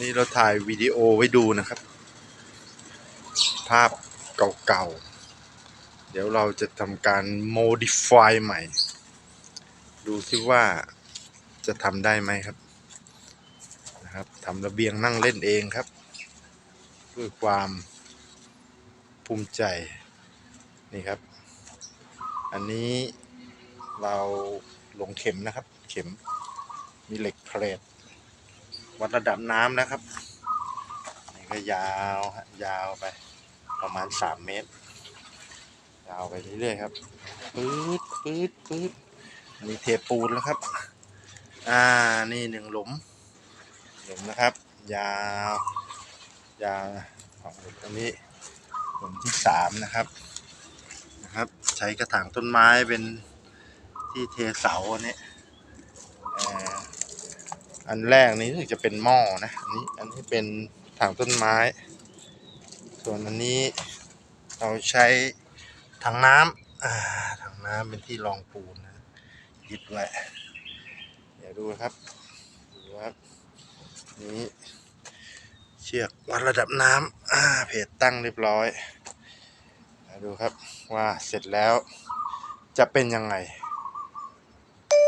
นี่เราถ่ายวิดีโอไว้ดูนะครับ ภาพเก่าๆ เดี๋ยวเราจะทำการ modify ใหม่ ดูซิว่าจะทำได้ไหมครับนะครับทำระเบียงนั่งเล่นเองครับ ด้วยความภูมิใจนี่ครับ อันนี้เราลงเข็มนะครับ เข็มมีเหล็กเพลท วัดระดับน้ำนะครับ นี่ก็ยาวฮะยาวไปประมาณสามเมตร ยาวไปเรื่อยๆครับปื๊ดปื๊ดปื๊ดอันนี้เทปูนแล้วครับ อ่านี่หนึ่งหลุม หลุมนะครับ ยาว ยาวของหลุมตรงนี้หลุมที่สามนะครับนะครับ ใช้กระถางต้นไม้เป็นที่เทเสาอันนี้ อันแรกนี้รู้สึกจะเป็นหม้อนะอันนี้อันนี้เป็นถางต้นไม้ ส่วนอันนี้เราใช้ถังน้ำอ่าถังน้ำเป็นที่รองปูนนะยึดไว้เดี๋ยวดูครับดูครับนี้เชือกวัดระดับน้ำอ่าเพจตั้งเรียบร้อยดูครับว่าเสร็จแล้วจะเป็นยังไง